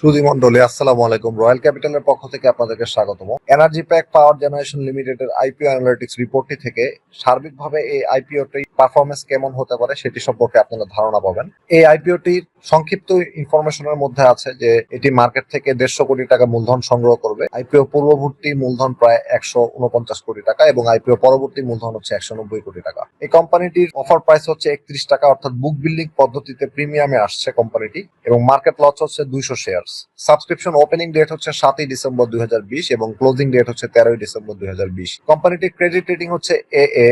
সুধী মন্ডলী আসসালামু আলাইকুম। রয়্যাল ক্যাপিটালের পক্ষ থেকে আপনাদেরকে স্বাগতম। এনার্জি প্যাক পাওয়ার জেনারেশন লিমিটেডের আইপিও অ্যানালিটিক্স রিপোর্টটি থেকে সার্বিকভাবে এই আইপিওটি পারফরমেন্স কেমন হতে পারে সেটি সম্পর্কে আপনারা ধারণা পাবেন। এই আইপিওটির সংক্ষিপ্ত ইনফরমেশনের মধ্যে আছে যে, এটি মার্কেট থেকে দেড়শো কোটি টাকা মূলধন সংগ্রহ করবে। আইপিও পূর্ববর্তী মূলধন প্রায় একশো উনপঞ্চাশ কোটি টাকা এবং আইপিও পরবর্তী মূলধন হচ্ছে একশো নব্বই কোটি টাকা। এই কোম্পানিটির অফার প্রাইস হচ্ছে একত্রিশ টাকা, অর্থাৎ বুক বিল্ডিং পদ্ধতিতে প্রিমিয়ামে আসছে কোম্পানিটি এবং মার্কেট লস হচ্ছে দুইশো শেয়ারস সাবস্ক্রিপশন ওপেনিং ডেট হচ্ছে সাতই ডিসেম্বর দুই হাজার বিশ এবং ক্লোজিং ডেট হচ্ছে তেরোই ডিসেম্বর দুই হাজার বিশ। কোম্পানিটির ক্রেডিট রেটিং হচ্ছে এ এ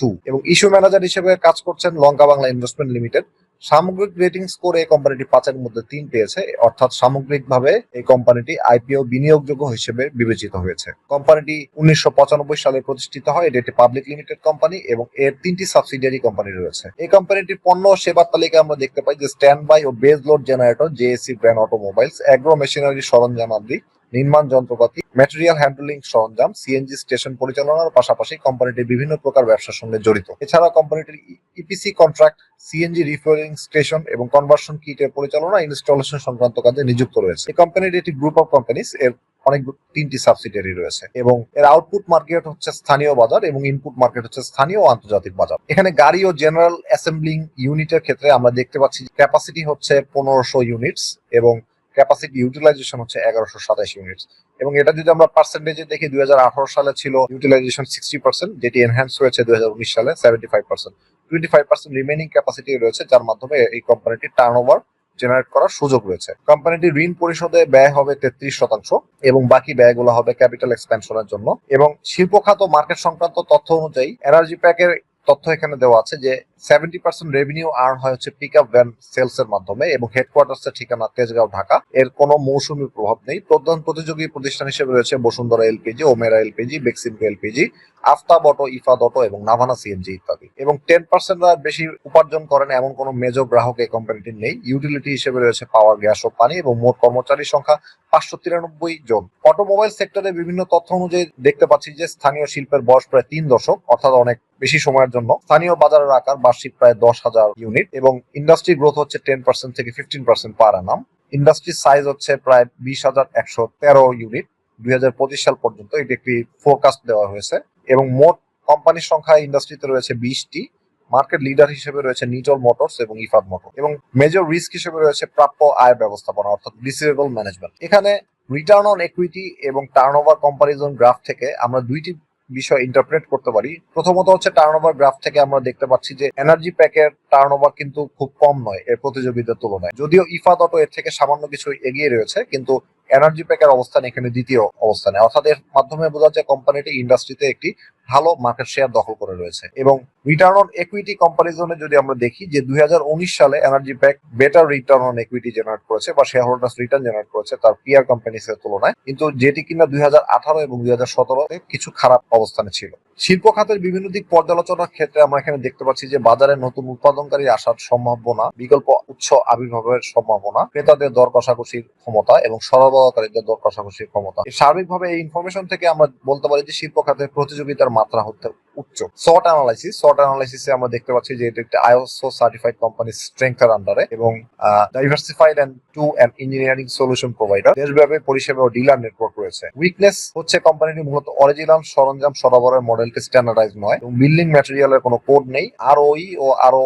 টু এবং ইস্যু ম্যানেজার হিসেবে কাজ করছেন লঙ্কা বাংলা ইনভেস্টমেন্ট লিমিটেড সামগ্রিক রেটিং স্কোরে এই কোম্পানিটি পাঁচের মধ্যে তিন পেয়েছে, অর্থাৎ সামগ্রিকভাবে এই কোম্পানিটি আইপিও বিনিয়োগযোগ্য হিসেবে বিবেচিত হয়েছে। কোম্পানিটি উনিশশো পঁচানব্বই সালে প্রতিষ্ঠিত হয়, এটি একটি পাবলিক লিমিটেড কোম্পানি এবং এর তিনটি সাবসিডিয়ারি কোম্পানি রয়েছে। এই কোম্পানিটির পণ্য সেবার তালিকায় আমরা দেখতে পাই যে স্ট্যান্ড বাই ও base load generator JSC brand automobiles agro machinery সরঞ্জাম আদি নির্মাণ যন্ত্রপাতি ম্যাটেরিয়াল হ্যান্ডলিং সরঞ্জাম সিএনজি স্টেশন পরিচালনার পাশাপাশি কোম্পানিটি বিভিন্ন প্রকার ব্যবসার সঙ্গে জড়িত। এছাড়া কোম্পানিটির EPC contract CNG refuelling station এবং কনভার্সন কিটের পরিচালনা ইনস্টলেশন সংক্রান্ত কাজে নিযুক্ত রয়েছে। এই কোম্পানিটি একটি গ্রুপ অফ কোম্পানিজ এর অনেক তিনটি সাবসিডিয়ারি রয়েছে এবং এর আউটপুট মার্কেট হচ্ছে স্থানীয় বাজার এবং ইনপুট মার্কেট হচ্ছে স্থানীয় আন্তর্জাতিক বাজার। এখানে গাড়ি ও জেনারেল অ্যাসেম্বলিং ইউনিটের ক্ষেত্রে আমরা দেখতে পাচ্ছি ক্যাপাসিটি হচ্ছে পনেরোশো ইউনিটস এবং ক্যাপাসিটি ইউটিলাইজেশন হচ্ছে এগারোশো সাতাশ ইউনিট এবং এটা যদি আমরা পার্সেন্টেজে দেখি, দুই হাজার আঠারো সালে ছিল ইউটিলাইজেশন সিক্সটি পার্সেন্ট যেটি এনহ্যান্স হয়েছে দুই সালে seventy five percent twenty five percent remaining capacity রয়েছে, যার মাধ্যমে এই কোম্পানিটি টার্ন ওভার জেনারেট করার সুযোগ রয়েছে। কোম্পানিটি ঋণ পরিশোধে ব্যয় হবে তেত্রিশ শতাংশ, এবং বাকি ব্যয়গুলো হবে ক্যাপিটাল এক্সপেনশনের জন্য। এবং শিল্প খাত মার্কেট সংক্রান্ত তথ্য অনুযায়ী এনার্জি প্যাকের তথ্য এখানে দেওয়া আছে যে সেভেন্টি পার্সেন্ট রেভিনিউ আর্ন হয় হচ্ছে পিক আপ ভ্যান সেলস এর মাধ্যমে এবং হেডকোয়ার্টার্স এর ঠিকানা তেজগাঁও, ঢাকা। এর কোনো মৌসুমী প্রভাব নেই। প্রধান প্রতিযোগী প্রতিষ্ঠান হিসেবে রয়েছে Bashundhara LPG, Omera LPG Beximco LPG, Aftab Auto, Ifad Auto এবং নাভানা সিএনজি ইত্যাদি। এবং টেন পার্সেন্ট বেশি উপার্জন করেন এমন কোনো মেজর গ্রাহক এই কোম্পানিটির নেই। ইউটিলিটি হিসেবে রয়েছে পাওয়ার গ্যাস ও পানি এবং মোট কর্মচারীর সংখ্যা পাঁচশো তিরানব্বই জন। অটোমোবাইল সেক্টরে বিভিন্ন তথ্য অনুযায়ী দেখতে পাচ্ছি যে স্থানীয় শিল্পের বয়স প্রায় তিন দশক, অর্থাৎ অনেক বেশি সময়ের জন্য। স্থানীয় বাজারের আকার বার্ষিক প্রায় দশ হাজার ইউনিট এবং ইন্ডাস্ট্রি গ্রোথ হচ্ছে টেন পার্সেন্ট থেকে fifteen percent per annum industry size হচ্ছে প্রায় বিশ হাজার একশো তেরো ইউনিট দুই সাল পর্যন্ত এটি একটি ফোরকাস্ট দেওয়া হয়েছে এবং মোট কোম্পানির সংখ্যা ইন্ডাস্ট্রিতে রয়েছে বিশটি। মার্কেট লিডার হিসেবে রয়েছে নিটল মোটরস এবং ইফাদ মোটর এবং মেজর রিস্ক হিসেবে রয়েছে প্রাপ্য আয় ব্যবস্থাপনা অর্থাৎ রিসিভেবল ম্যানেজমেন্ট এখানে রিটার্ন অন ইকুইটি এবং টার্ন ওভার কম্পারিজন গ্রাফ থেকে আমরা দুইটি বিষয় ইন্টারপ্রেট করতে পারি। প্রথমত হচ্ছে টার্ন ওভার গ্রাফ থেকে আমরা দেখতে পাচ্ছি যে এনার্জি প্যাকের টার্ন ওভার কিন্তু খুব কম নয় এর প্রতিযোগিতার তুলনায়। যদিও ইফা অটো এর থেকে সামান্য কিছু এগিয়ে রয়েছে, কিন্তু এনার্জি প্যাকের অবস্থান এখানে দ্বিতীয় অবস্থানে। অর্থাৎ এর মাধ্যমে বোঝা যায় কোম্পানিটি ইন্ডাস্ট্রিতে একটি ভালো মার্কেট শেয়ার দখল করে রয়েছে। এবং রিটার্ন অন ইকুইটি কম্পারিজনে যদি আমরা দেখি যে দুই হাজার উনিশ সালে Energy Pack better return on equity generate করেছে বা শেয়ার হোল্ডার্স রিটার্ন জেনারেট করেছে তার পিয়ার কোম্পানিস এর তুলনায়। কিন্তু যেটি কিনা দুই হাজার আঠারো এবং দুই হাজার কিছু খারাপ অবস্থানে ছিল। শিল্প খাতের বিভিন্ন দিক পর্যালোচনার ক্ষেত্রে আমরা এখানে দেখতে পাচ্ছি যে বাজারে নতুন উৎপাদনকারী আসার সম্ভাবনা, বিকল্প উৎস আবির্ভাবের সম্ভাবনা, ক্রেতাদের দর কষাকষির ক্ষমতা এবং সরবরাহকারীদের দর কষাকষির ক্ষমতা। সার্বিকভাবে এই ইনফরমেশন থেকে আমরা বলতে পারি যে শিল্প খাতের প্রতিযোগিতার মাত্রা হতে উচ্চ। সট অ্যানালাইসিস সট অ্যানালাইসিসে আমরা দেখতে পাচ্ছি যে এটা একটা আইএসও সার্টিফাইড কোম্পানি স্ট্রেংথের আন্ডারে এবং diversified end to end engineering solution provider দেশব্যাপী পরিষেবা ও ডিলার নেটওয়ার্ক রয়েছে। উইকনেস হচ্ছে কোম্পানিটি মূলত অরিজিনাল সরঞ্জাম সরবরাহের মডেলটি স্ট্যান্ডার্ডাইজ নয় এবং বিল্ডিং ম্যাটেরিয়ালের কোনো কোড নেই। আর ওই ও আরও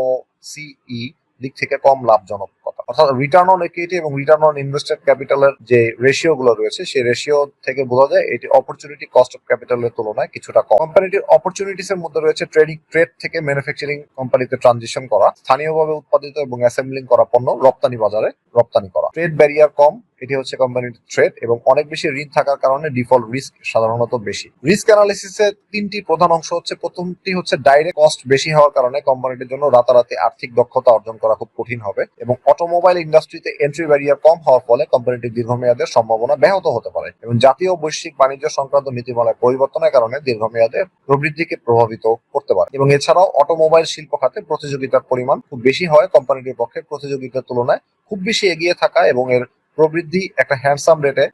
সিই দিক থেকে কম লাভজনক কথা। অর্থাৎ রিটার্ন অন ইকুইটি এবং রিটার্ন অন ইনভেস্টেড ক্যাপিটালের যে রেশিও গুলো রয়েছে, সেই রেশিও থেকে বোঝা যায় এটি অপরচুনিটি কস্ট অফ ক্যাপিটালের তুলনায় কিছুটা কম। কোম্পানিটির অপরচুনিটিস এর মধ্যে রয়েছে ট্রেডিং ট্রেড থেকে ম্যানুফ্যাকচারিং কোম্পানিতে ট্রানজিশন করা, স্থানীয়ভাবে উৎপাদিত এবং অ্যাসেম্বলিং করা পণ্য রপ্তানি বাজারে রপ্তানি করা। ট্রেড ব্যারিয়ার কম, এটি হচ্ছে কোম্পানির ট্রেড এবং অনেক বেশি ঋণ থাকার কারণে ডিফল্ট রিস্ক সাধারণত বেশি। রিস্ক অ্যানালিসিসের তিনটি প্রধান অংশ হচ্ছে, প্রথমটি হচ্ছে ডাইরেক্ট কস্ট বেশি হওয়ার কারণে কোম্পানিটির জন্য রাতারাতি আর্থিক দক্ষতা অর্জন করা খুব কঠিন হবে এবং অটোমোবাইল ইন্ডাস্ট্রিতে এন্ট্রি ব্যারিয়ার কম হওয়ার ফলে কোম্পানিটির দীর্ঘমেয়াদের সম্ভাবনা ব্যাহত হতে পারে এবং জাতীয় বৈশ্বিক বাণিজ্য সংক্রান্ত নীতিমালায় পরিবর্তনের কারণে দীর্ঘমেয়াদে প্রবৃদ্ধিকে প্রভাবিত করতে পারে এবং এছাড়াও অটোমোবাইল শিল্প খাতে প্রতিযোগিতার পরিমাণ খুব বেশি হয় কোম্পানিটির পক্ষে প্রতিযোগিতার তুলনায় খুব বেশি এগিয়ে থাকা এবং এর প্রবৃদ্ধি একটা হ্যান্ডসাম রেটে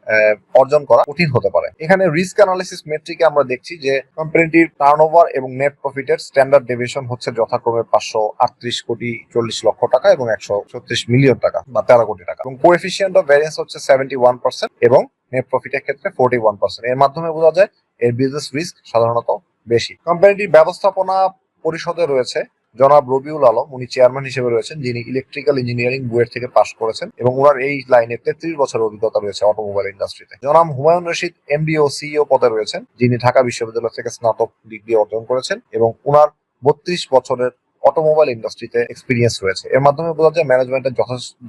অর্জন করা কঠিন হতে পারে। এখানে রিস্ক অ্যানালিসিস মেট্রিকে আমরা দেখছি যে কোম্পানিটির টার্নওভার এবং নেট প্রফিটের স্ট্যান্ডার্ড ডেভিয়েশন হচ্ছে যথাক্রমে পাঁচশো আটত্রিশ কোটি চল্লিশ লক্ষ টাকা এবং একশো ছত্রিশ মিলিয়ন টাকা বা তেরো কোটি টাকা। এবং কোএফিসিয়েন্ট অফ ভ্যারিয়েন্স হচ্ছে সেভেন্টি ওয়ান পার্সেন্ট এবং নেট প্রফিটের ক্ষেত্রে ফোর্টি ওয়ান পার্সেন্ট এর মাধ্যমে বোঝা যায় এর বিজনেস রিস্ক সাধারণত বেশি। কোম্পানিটির ব্যবস্থাপনা পরিষদে রয়েছে জনাব রবিউল আলম, উনি চেয়ারম্যান হিসেবে রয়েছেন, যিনি ইলেকট্রিক্যাল ইঞ্জিনিয়ারিং বুয়েট থেকে পাশ করেছেন এবং ওনার এই লাইনে তেত্রিশ বছর অভিজ্ঞতা রয়েছে অটোমোবাইল ইন্ডাস্ট্রিতে জনাব হুমায়ুন রশিদ এমডি ও সিইও পদে রয়েছেন, যিনি ঢাকা বিশ্ববিদ্যালয় থেকে স্নাতক ডিগ্রি অর্জন করেছেন এবং ওনার বত্রিশ বছরের অটোমোবাইল ইন্ডাস্ট্রিতে এক্সপিরিয়েন্স রয়েছে। এর মাধ্যমে বোঝা যায় ম্যানেজমেন্টের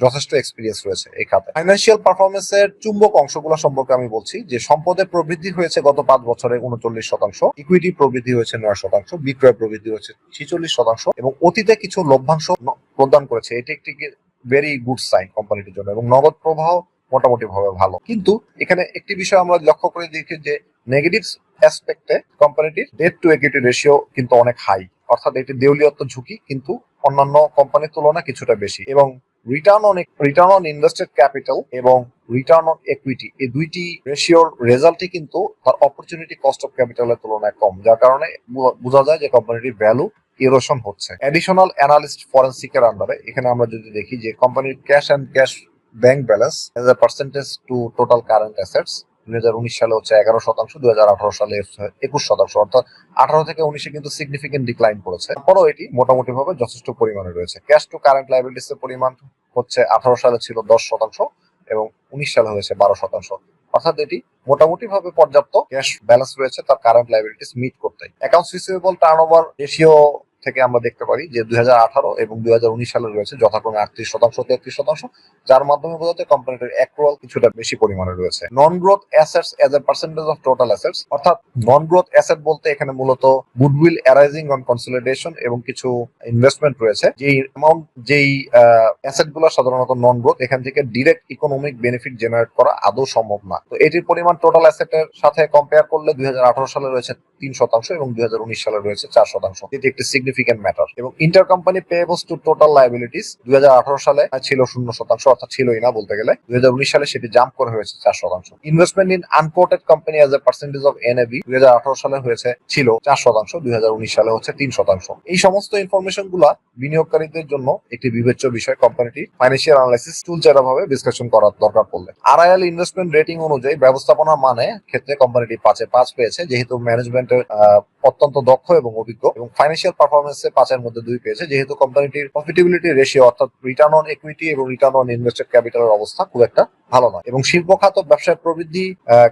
যথেষ্ট এক্সপিরিয়েন্স রয়েছে এই খাতে। ফাইন্যান্সিয়াল পারফরমেন্সের চুম্বক অংশগুলো সম্পর্কে আমি বলছি, যে সম্পদের প্রবৃদ্ধি হয়েছে গত পাঁচ বছরে উনচল্লিশ শতাংশ ইকুইটি প্রবৃদ্ধি হয়েছে নয় শতাংশ, বিক্রয় প্রবৃদ্ধি হয়েছে ছিচল্লিশ শতাংশ, এবং অতীতে কিছু লভ্যাংশ প্রদান করেছে। এটি একটি ভেরি গুড সাইন কোম্পানিটির জন্য, এবং নগদ প্রবাহ মোটামুটি ভাবে ভালো। কিন্তু এখানে একটি বিষয় আমরা লক্ষ্য করে দেখি যে নেগেটিভ অ্যাসপেক্টে কোম্পানিটির ডেট টু ইকুইটি রেশিও কিন্তু অনেক হাই অর্থাৎ এটি দেউলিয়ত্ব ঝুঁকি, কিন্তু অন্যান্য কোম্পানির তুলনায় কিছুটা বেশি। এবং return on return on invested capital এবং রিটার্ন অন ইকুইটি এই দুইটি রেশিওর রেজাল্টই কিন্তু তার অপরচুনিটি কস্ট অফ ক্যাপিটালের তুলনায় কম, যার কারণে বোঝা যায় যে কোম্পানিটির ভ্যালু ইরোশন হচ্ছে। অ্যাডিশনাল অ্যানালিস্ট ফরেন্সিকের আন্ডারে এখানে আমরা যদি দেখি যে কোম্পানির cash and cash bank balance as a percentage to total current assets দুই হাজার উনিশ সালে হচ্ছে এগারো শতাংশ, দুই হাজার আঠারো সালে একুশ শতাংশ, অর্থাৎ আঠারো থেকে উনিশে কিন্তু সিগনিফিকেন্ট ডিক্লাইন করেছে। তারপরেও এটি মোটামুটি ভাবে যথেষ্ট পরিমাণে রয়েছে। ক্যাশ টু কারেন্ট লাইবিলিটিস এর পরিমাণ হচ্ছে আঠারো সালে ছিল দশ শতাংশ এবং উনিশ সালে হয়েছে বারো শতাংশ। অর্থাৎ এটি মোটামুটি ভাবে পর্যাপ্ত ক্যাশ ব্যালেন্স রয়েছে, তার কারেন্ট লাইবিলিটিস মিট করতে। Accounts receivable turnover ratio থেকে আমরা দেখতে পারি যে দুই হাজার আঠারো এবং দুই হাজার উনিশ সালে রয়েছে যথাক্রমে আটত্রিশ শতাংশ, তেত্রিশ শতাংশ, যার মাধ্যমে বোঝা যায় কোম্পানিটির অ্যাক্রুয়াল কিছুটা বেশি পরিমাণে রয়েছে। Non growth assets as a percentage of total assets অর্থাৎ নন গ্রোথ অ্যাসেট বলতে এখানে মূলত গুডউইল অ্যারাইজিং অন কনসলিডেশন এবং কিছু ইনভেস্টমেন্ট রয়েছে। যেই অ্যামাউন্ট যেই অ্যাসেটগুলো সাধারণত নন গ্রোথ এখান থেকে ডিরেক্ট ইকোনমিক বেনিফিট জেনারেট করা আদৌ সম্ভব না। তো এটির পরিমাণ টোটাল অ্যাসেটের সাথে কম্পেয়ার করলে দুই হাজার আঠারো সালে রয়েছে তিন শতাংশ এবং দুই হাজার উনিশ সালে রয়েছে চার শতাংশ। এটি একটি সিগনিফিকেন্ট ম্যাটার এবং inter company payables to total liabilities দুই সালে ছিল শূন্য শতাংশ, অর্থাৎ ছিলই না বলতে গেলে। দুই হাজার উনিশ সালে সেটি জাম্প করে হয়েছে চার শতাংশ। Investment in unquoted company as a percentage of NAB দুই সালে হয়েছে, ছিল চার শতাংশ, দুই সালে হচ্ছে তিন শতাংশ। এই সমস্ত ইনফরমেশনগুলা বিনিয়োগকারীদের জন্য একটি বিবেচ্য বিষয় কোম্পানিটি ফাইন্যান্সিয়াল অ্যানালাইসিস টুল ভাবে বিশ্লেষণ করার দরকার পড়লে। আর আরআইএল ইনভেস্টমেন্ট রেটিং অনুযায়ী ব্যবস্থাপনা মানে ক্ষেত্রে কোম্পানিটি পাঁচে পাঁচ পেয়েছে, যেহেতু ম্যানেজমেন্টের অত্যন্ত দক্ষ এবং অভিজ্ঞ এবং ফাইন্যান্সিয়াল পারফরমেন্সে পাঁচের মধ্যে দুই পেয়েছে। যেহেতু কোম্পানিটির প্রফিটেবিলিটি রেশিও অর্থাৎ রিটার্ন অন ইকুইটি এবং রিটার্ন অন ইনভেস্টেড ক্যাপিটালের অবস্থা খুব একটা ভালো নয়। এবং শিল্প খাত ব্যবসায় প্রবৃদ্ধি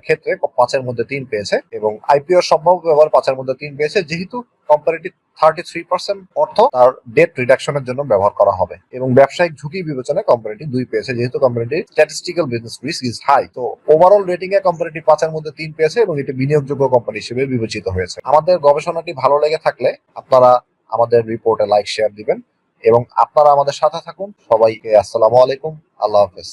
ক্ষেত্রে পাঁচের মধ্যে তিন পেয়েছে এবং আইপিও সম্ভাব্য ব্যবহার পাঁচের মধ্যে তিন পেয়েছে। যেহেতু কোম্পানিটি থার্টি থ্রি পার্সেন্ট অর্থ, তার ডেট রিডাকশনের জন্য ব্যবহার করা হবে। এবং ব্যবসায়িক ঝুঁকি বিবেচনায় কোম্পানিটি দুই পেয়েছে। যেহেতু কোম্পানিটির statistical business risk is high তো ওভারঅল রেটিং এ কোম্পানিটি পাঁচের মধ্যে তিন পেয়েছে এবং এটি বিনিয়োগযোগ্য কোম্পানি হিসেবে বিবেচিত হয়েছে। আমাদের গবেষণাটি ভালো লেগে থাকলে আপনারা আমাদের রিপোর্টে লাইক শেয়ার দিবেন এবং আপনারা আমাদের সাথে থাকুন। সবাইকে আসসালামু আলাইকুম। আল্লাহ হাফেজ।